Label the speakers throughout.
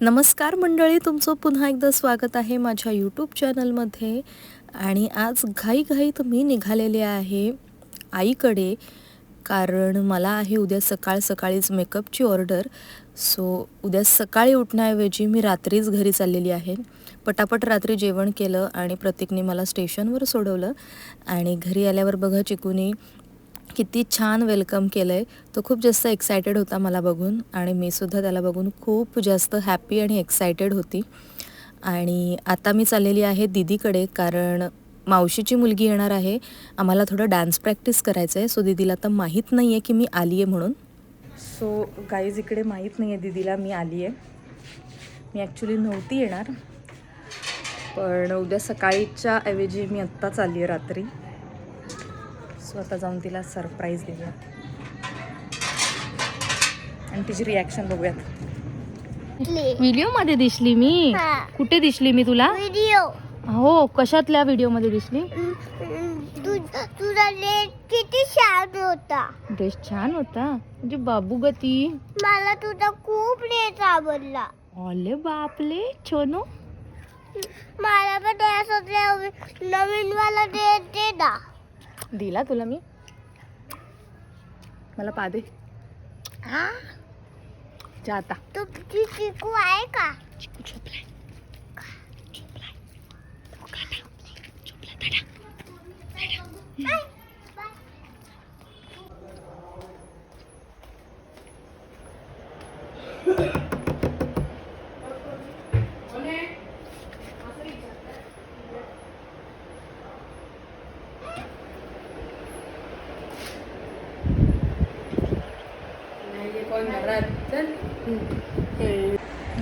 Speaker 1: नमस्कार मंडळी तुमचं पुन्हा एकदा स्वागत आहे माझ्या यूट्यूब चॅनलमध्ये आणि आज घाईघाईत मी निघालेले आहे आईकडे कारण मला आहे उद्या सकाळ सकाळीच मेकअपची ऑर्डर. सो उद्या सकाळी उठण्याऐवजी मी रात्रीच घरी चाललेली आहे. पटापट रात्री जेवण केलं आणि प्रतीकने मला स्टेशनवर सोडवलं. आणि घरी आल्यावर बघा चिकूनी किती छान वेलकम केलं आहे तो खूप जास्त एक्सायटेड होता मला बघून आणि मी सुद्धा त्याला बघून खूप जास्त हॅपी आणि एक्सायटेड होती. आणि आता मी चाललेली आहे दीदीकडे कारण मावशीची मुलगी येणार आहे. आम्हाला थोडं डान्स प्रॅक्टिस करायचं आहे सो दीदीला आता माहीत नाही आहे की मी आली आहे म्हणून. सो गाईज इकडे माहीत नाही आहे दीदीला मी आली आहे मी ॲक्च्युली नव्हती येणार. पण उद्या सकाळीच्या ऐवजी मी आत्ताच आली आहे रात्री. सो आता जाऊन तिला सरप्राईज देऊया. आणि तिची रिॲक्शन बघूयात. व्हिडिओमध्ये दिसली मी. कुठे दिसली मी तुला?
Speaker 2: व्हिडिओ.
Speaker 1: हो कशातल्या व्हिडिओमध्ये दिसली
Speaker 2: तू तुझा किती छान होता.
Speaker 1: ड्रेस छान होता? म्हणजे बाबू गती
Speaker 2: मला तुझा खूप लेट आवडला.
Speaker 1: ऑले बापले छोनो.
Speaker 2: मला पण असं नवीन वाला ड्रेस दे ना.
Speaker 1: दिला तुला मी? मला पादे जा आता.
Speaker 2: तू तुझी चिकू आहे का?
Speaker 1: चिकू झोपलाय.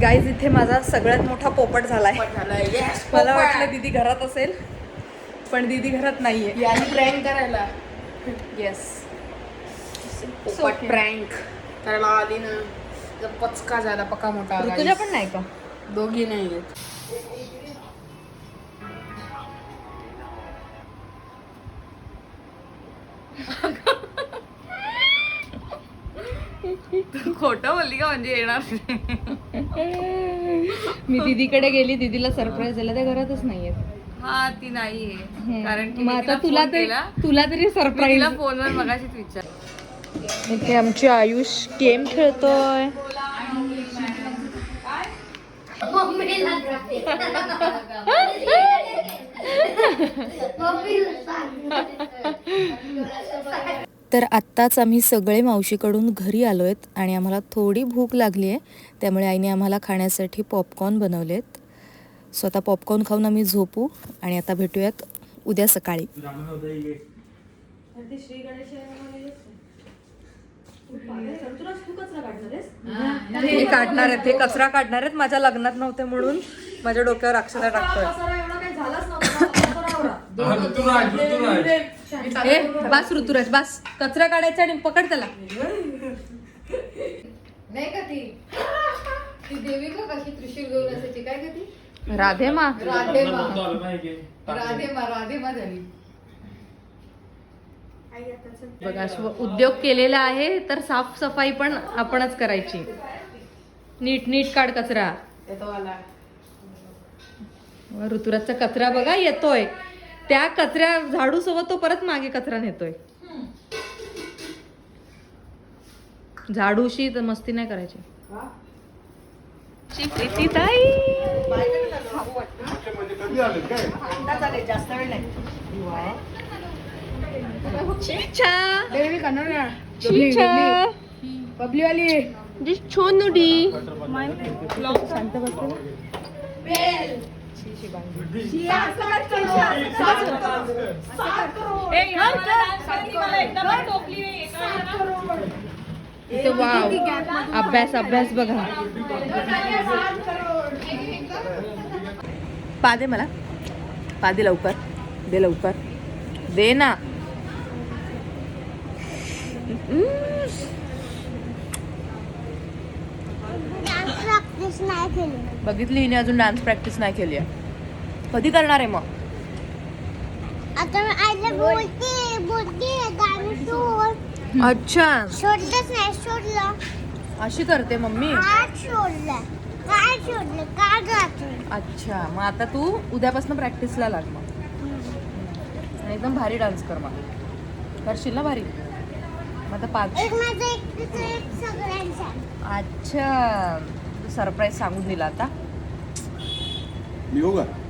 Speaker 1: गाईज इथे माझा सगळ्यात मोठा पोपट झालाय. मला वाटलं दीदी घरात असेल पण दीदी घरात नाहीये.
Speaker 3: प्रँक करायला.
Speaker 1: येस
Speaker 3: प्रँक करायला आली ना पचका झाला पक्का मोठा
Speaker 1: ऋतुजा पण नाही का?
Speaker 3: दोघी नाही का म्हणजे येणार
Speaker 1: मी दीदीकडे गेली दीदीला सरप्राईज दिला त्या घरातच नाहीयेत.
Speaker 3: हा ती नाहीये. कारण की
Speaker 1: मग
Speaker 3: मी
Speaker 1: आता
Speaker 3: तिला
Speaker 1: तुला
Speaker 3: phone
Speaker 1: तरी
Speaker 3: केला.
Speaker 1: तुला तरी
Speaker 3: मी
Speaker 1: सरप्राईज
Speaker 3: तिला फोनवर मगाशीच विचार
Speaker 1: इथे आमची आयुष गेम खेळतोय. तर आत्ताच आम्ही सगळे मावशीकडून घरी आलो आहेत आणि आम्हाला थोडी भूक लागली आहे. त्यामुळे आईने आम्हाला खाण्यासाठी पॉपकॉर्न बनवलेत. सो आता पॉपकॉर्न खाऊन आम्ही झोपू आणि आता भेटूयात उद्या सकाळी. हे. काढणार आहेत. हे कचरा काढणार आहेत. माझ्या लग्नात नव्हते म्हणून माझ्या डोक्यावर अक्षरा टाकतोय. ए बास ऋतुराज बास. कचरा काढायचा आणि पकड त्याला.
Speaker 3: नाही का ती? ती देवी का कशी त्रिशूल घेऊन असायची. काय का ती?
Speaker 1: राधे मा
Speaker 3: राधे मा राधे मा राधे मा झाली.
Speaker 1: बघा उद्योग केलेला आहे तर साफसफाई पण आपणच करायची. नीट नीट काढ कचरा.
Speaker 3: येतो आला
Speaker 1: ऋतुराजचा कचरा बघा येतोय. त्या कचऱ्या झाडू सोबत तो परत मागे कचरा नेतोय. झाडूशी तर मस्ती नाही करायची. प्रीती ताई. चीचा
Speaker 3: देवी करणार ना
Speaker 1: चीचा
Speaker 3: बबली वाली.
Speaker 1: जी इथे वाव. अभ्यास अभ्यास बघा. पा दे मला. पा दे लवकर. दे लवकर. दे ना.
Speaker 2: डान्स प्रॅक्टिस नाही केली.
Speaker 1: बघितली हिने अजून डान्स प्रॅक्टिस नाही केली आहे. कधी करणार आहे मग?
Speaker 2: आता मी आईला बोलते बोलते गाणं सोड.
Speaker 1: अच्छा.
Speaker 2: सोडलंच नाही सोडलं.
Speaker 1: अशी करते मम्मी?
Speaker 2: आज सोडलं. काय सोडले? का जाते
Speaker 1: अच्छा. मग आता तू उद्यापासून प्रॅक्टिसला लाग मग. आणि एकदम भारी डान्स कर मग. करशील ना भारी? मग आता पाच
Speaker 2: एक माझं एकटीचं एक सगळ्यांचा.
Speaker 1: अच्छा. तू सरप्राईज सांगून दिला आता.
Speaker 4: निघू का?
Speaker 2: पण गाणं नाही
Speaker 4: ये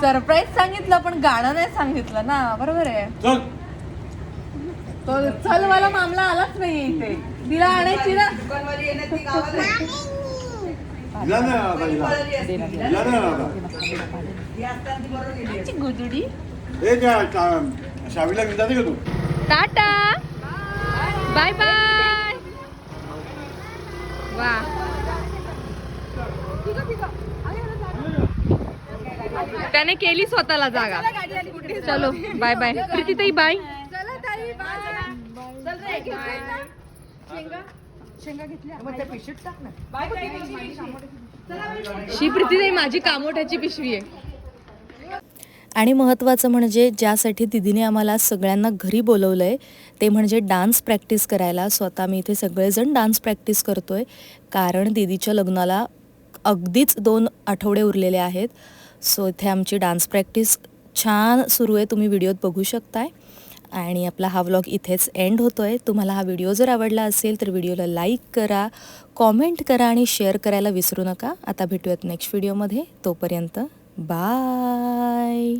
Speaker 1: सरप्राईज सांगितलं पण गाणं नाही सांगितलं ना. बरोबर आहे.
Speaker 4: चल.
Speaker 1: तो चल मला मामला आलाच नाही इथे. तिला आणायची ना.
Speaker 4: दिला. दिला
Speaker 1: गुजुडी.
Speaker 4: शावीला घेऊन जाते का तू?
Speaker 1: टाटा. Bye bye. वा. त्याने केली स्वतःला जागा. चलो बाय बाय प्रीती ताई बाय शी प्रीती ताई माझी कामोठ्याची पिशवी आहे. आणि महत्त्वाचं म्हणजे ज्यासाठी दिदीने आम्हाला सगळ्यांना घरी बोलवलं आहे ते म्हणजे डान्स प्रॅक्टिस करायला. स्वतः मी इथे सगळेजण डान्स प्रॅक्टिस करतो आहे कारण दिदीच्या लग्नाला अगदीच दोन आठवडे उरलेले आहेत. सो इथे आमची डान्स प्रॅक्टिस छान सुरू आहे. तुम्ही व्हिडिओत बघू शकताय. आणि आपला हा व्लॉग इथेच एंड होतो आहे तुम्हाला हा व्हिडिओ जर आवडला असेल तर व्हिडिओला लाईक करा कॉमेंट करा आणि शेअर करायला विसरू नका. आता भेटूयात नेक्स्ट व्हिडिओमध्ये तोपर्यंत बाय